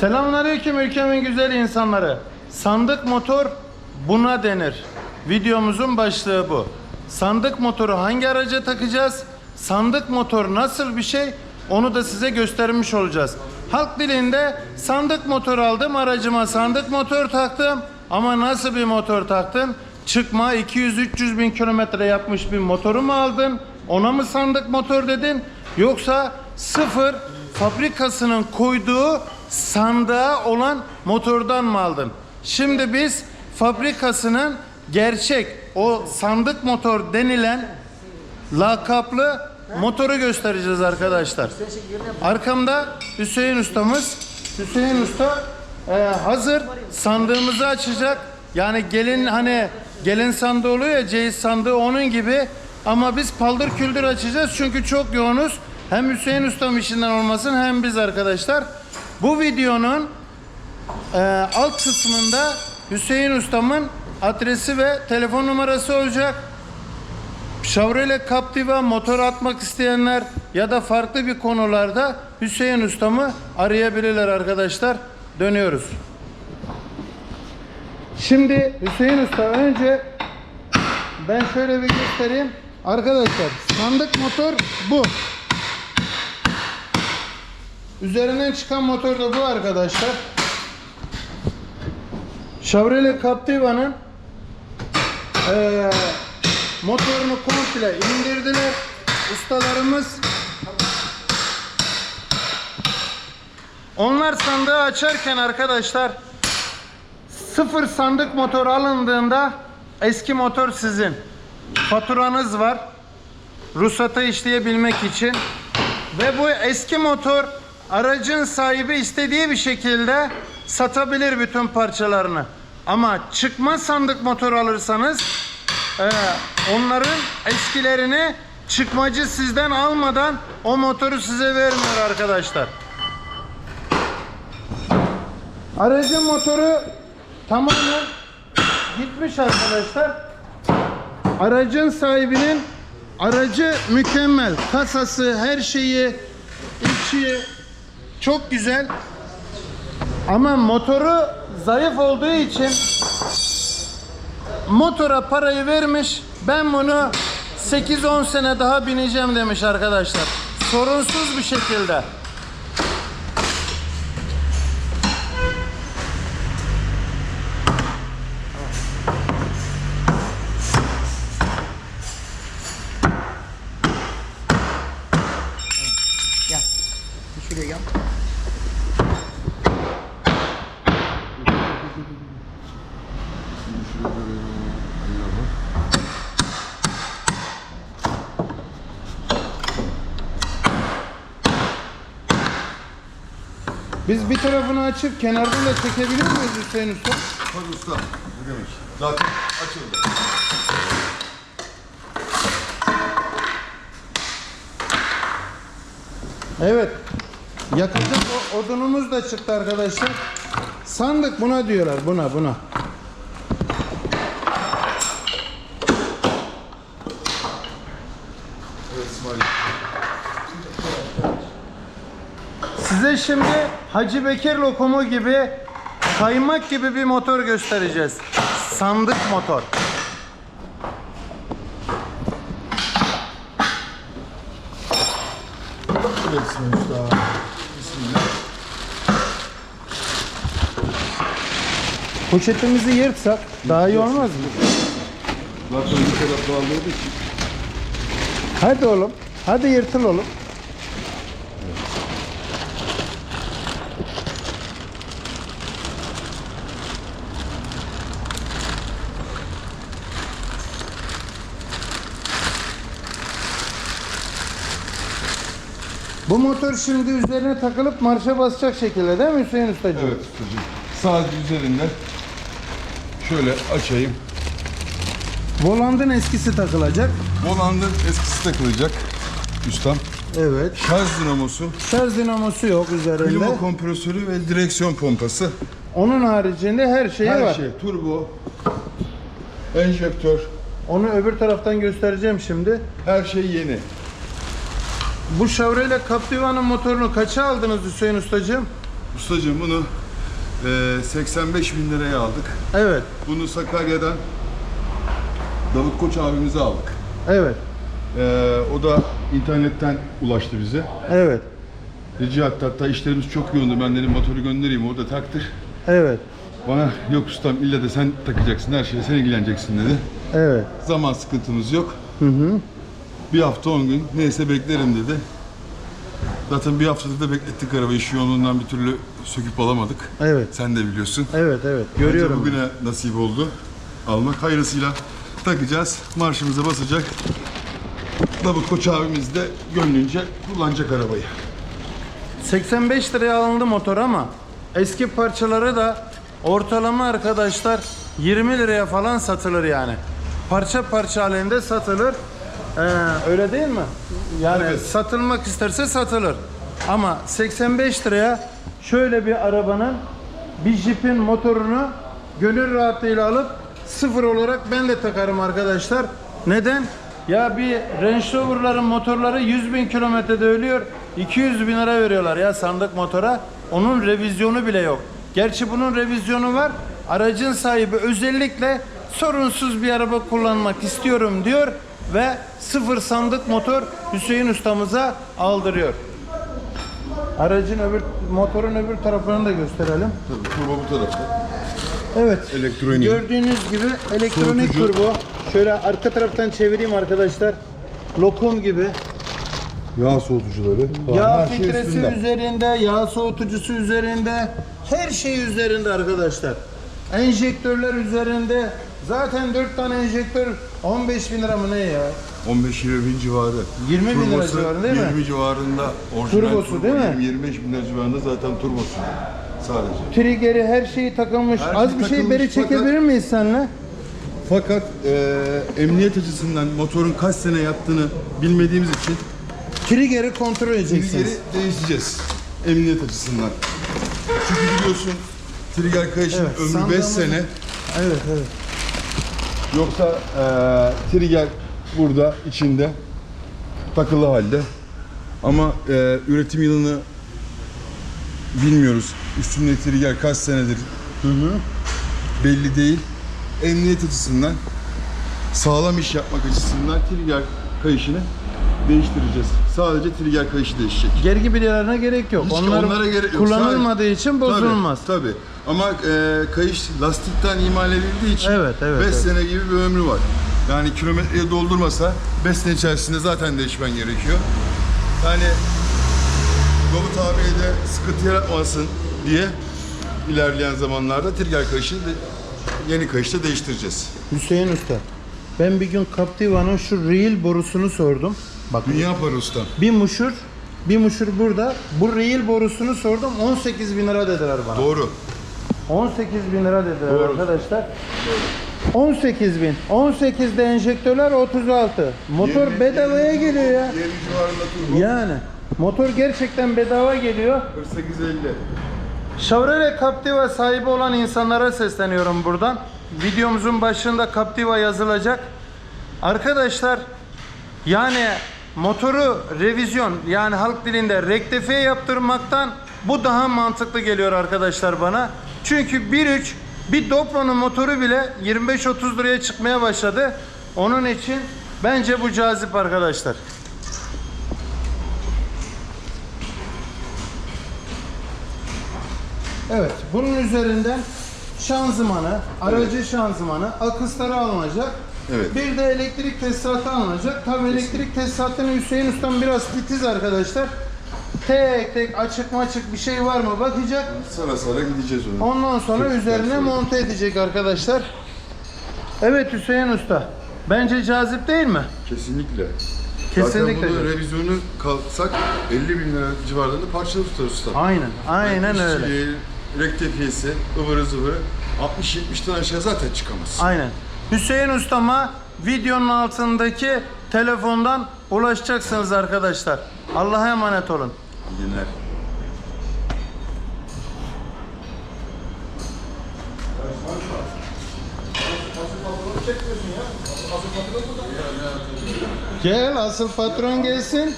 Selamünaleyküm ülkemin güzel insanları. Sandık motor buna denir. Videomuzun başlığı bu. Sandık motoru hangi araca takacağız? Sandık motor nasıl bir şey? Onu da size göstermiş olacağız. Halk dilinde sandık motor aldım aracıma sandık motor taktım. Ama nasıl bir motor taktın? Çıkma 200-300 bin kilometre yapmış bir motoru mu aldın? Ona mı sandık motor dedin? Yoksa sıfır fabrikasının koyduğu sandığa olan motordan mı aldın? Şimdi biz fabrikasının gerçek o sandık motor denilen lakaplı motoru göstereceğiz arkadaşlar. Arkamda Hüseyin ustamız. Hüseyin usta e, hazır sandığımızı açacak. Yani gelin hani gelin sandığı oluyor ya ceyiz sandığı onun gibi. Ama biz paldır küldür açacağız çünkü çok yoğunuz. Hem Hüseyin ustam işinden olmasın hem biz arkadaşlar. Bu videonun e, alt kısmında Hüseyin ustamın adresi ve telefon numarası olacak. Chevrolet Captiva motor atmak isteyenler ya da farklı bir konularda Hüseyin ustamı arayabilirler arkadaşlar. Dönüyoruz. Şimdi Hüseyin usta önce ben şöyle bir göstereyim. Arkadaşlar sandık motor bu. Üzerinden çıkan motor da bu arkadaşlar. Chevrolet Captiva'nın eee motorunu komple indirdiler. Ustalarımız onlar sandığı açarken arkadaşlar sıfır sandık motor alındığında eski motor sizin. Faturanız var. Ruhsata işleyebilmek için. Ve bu eski motor aracın sahibi istediği bir şekilde satabilir bütün parçalarını. Ama çıkma sandık motor alırsanız ee, onların eskilerini çıkmacı sizden almadan o motoru size vermiyor arkadaşlar. Aracın motoru tamamen gitmiş arkadaşlar. Aracın sahibinin aracı mükemmel. Kasası, her şeyi, içi çok güzel. Ama motoru zayıf olduğu için motora parayı vermiş. Ben bunu 8-10 sene daha bineceğim demiş arkadaşlar. Sorunsuz bir şekilde. Biz bir tarafını açıp kenardan da çekebilir miyiz Hüseyin Usta? Hadi usta. Ne demek? Zaten açıldı. Evet. Yakacak odunumuz da çıktı arkadaşlar. Sandık buna diyorlar buna buna. Evet İsmail. Size şimdi Hacı Bekir lokumu gibi kaymak gibi bir motor göstereceğiz. Sandık motor. Usta. Bismillah. Poşetimizi yırtsak daha iyi olmaz mı? Zaten bir taraf bağlıydı ki. Hadi oğlum. Hadi yırtıl oğlum. Bu motor şimdi üzerine takılıp marşa basacak şekilde değil mi Hüseyin Ustacığım? Evet ustacığım. Sadece üzerinden şöyle açayım. Volandın eskisi takılacak. Volandın eskisi takılacak. Ustam. Evet. Şarj dinamosu, Şarj dinamosu yok üzerinde. klima kompresörü ve direksiyon pompası. Onun haricinde her şeyi Her var. şey. Turbo, enjektör, Onu öbür taraftan göstereceğim şimdi. her şey yeni. Bu Chevrolet Captiva'nın motorunu kaça aldınız Hüseyin Ustacığım? Ustacığım bunu e, 85 bin liraya aldık. Evet, Bunu Sakarya'dan Davut Koç abimize aldık. evet, E, o da internetten ulaştı bize. evet, Rica etti hatta işlerimiz çok yoğundu. Ben dedim motoru göndereyim orada taktır. evet, Bana yok ustam illa da sen takacaksın her şeye sen ilgileneceksin dedi. evet. Zaman sıkıntımız yok. Hı hı. Bir hafta 10 gün neyse beklerim dedi. Zaten bir haftadır da beklettik arabayı. İş yoğunluğundan bir türlü söküp alamadık. Evet. Sen de biliyorsun. Evet, evet. Bence Görüyorum. bugüne nasip oldu. Almak hayırlısıyla takacağız. Marşımıza basacak. Davut Koç abimiz de gönlünce kullanacak arabayı. 85 liraya alındı motor ama eski parçaları da ortalama arkadaşlar 20 liraya falan satılır yani. Parça parça halinde satılır. Ee, öyle değil mi? Yani Evet. satılmak isterse satılır. Ama 85 liraya şöyle bir arabanın bir Jeep'in motorunu gönül rahatlığıyla alıp sıfır olarak ben de takarım arkadaşlar. Neden? Ya bir Range Rover'ların motorları 100 bin kilometrede ölüyor. 200 bin lira veriyorlar ya sandık motora. Onun revizyonu bile yok. Gerçi bunun revizyonu var. Aracın sahibi özellikle sorunsuz bir araba kullanmak istiyorum diyor ve sıfır sandık motor Hüseyin ustamıza aldırıyor. Aracın öbür motorun öbür taraflarını da gösterelim. Tabii turbo bu tarafta. Evet. Elektronik. Gördüğünüz gibi elektronik Soğutucu. turbo. Şöyle arka taraftan çevireyim arkadaşlar. Lokum gibi. Yağ soğutucuları. Yağ Her şey filtresi üstünde. üzerinde, yağ soğutucusu üzerinde. Her şey üzerinde arkadaşlar. Enjektörler üzerinde. Zaten 4 tane enjektör 15 bin lira mı ne ya? 15-20 bin civarı. 20 bin lira Turbosu civarı değil mi? 20 civarında orijinal Turbosu turbo, değil mi? 20-25 bin lira civarında zaten turbosu. Sadece. Trigger'i her şeyi takılmış. Her Az şey bir şey takılmış beri fakat- çekebilir miyiz seninle? Fakat e, emniyet açısından motorun kaç sene yattığını bilmediğimiz için Trigger'i kontrol edeceksiniz. trigger'i değişeceğiz. Emniyet açısından. Çünkü biliyorsun trigger kayışın Evet, ömrü 5 sandığımızı- sene. Evet evet. Yoksa e, trigger burada içinde takılı halde. Ama e, üretim yılını bilmiyoruz. Üstünde trigger kaç senedir belli değil. Emniyet açısından sağlam iş yapmak açısından trigger kayışını değiştireceğiz. Sadece trigger kayışı değişecek. Gergi bilyelerine gerek yok. Hiç Onlar onlara gerek yok. kullanılmadığı için bozulmaz. Tabii. tabii. Ama e, kayış lastikten imal edildiği için Evet, evet, 5 evet. sene gibi bir ömrü var. Yani kilometreyi doldurmasa 5 sene içerisinde zaten değişmen gerekiyor. Yani Davut abiye de sıkıntı yaratmasın diye ilerleyen zamanlarda trigger kayışını de, yeni kayışta değiştireceğiz. Hüseyin Usta. Ben bir gün Captiva'nın şu reel borusunu sordum. Bak Dünya para ustam. bir muşur, bir muşur burada. Bu reel borusunu sordum. 18 bin lira dediler bana. Doğru. 18 bin lira dediler Doğru. arkadaşlar. 18 bin. 18'de enjektörler 36. Motor 20 bedavaya turbo, geliyor ya. 20 civarında turbo. Yani motor gerçekten bedava geliyor. 48-50. Chevrolet Captiva sahibi olan insanlara sesleniyorum buradan. Videomuzun başında Captiva yazılacak. Arkadaşlar yani motoru revizyon yani halk dilinde rektifiye yaptırmaktan bu daha mantıklı geliyor arkadaşlar bana. Çünkü 1.3 bir Doblo'nun motoru bile 25-30 liraya çıkmaya başladı. Onun için bence bu cazip arkadaşlar. Evet, bunun üzerinden şanzımanı, aracı şanzımanı, akısları alınacak. Evet. Bir de elektrik tesisatı alınacak. Tabii elektrik tesisatını Hüseyin Ustam biraz titiz arkadaşlar. Tek tek açık maçık bir şey var mı bakacak. Sara sara gideceğiz ona. Ondan sonra Çok üzerine monte edecek arkadaşlar. Evet Hüseyin Usta. Bence cazip değil mi? Kesinlikle. Kesinlikle. Zaten bunu revizyonu kalsak 50 bin lira civarlarında parçalı tutar usta. Aynen, aynen Yani öyle. işçiliği, rektifiyesi, ıvırı zıvırı 60-70'ten aşağı zaten çıkamaz. Aynen. Hüseyin Ustama videonun altındaki telefondan ulaşacaksınız arkadaşlar. Allah'a emanet olun. İyi günler. Gel asıl patron gelsin.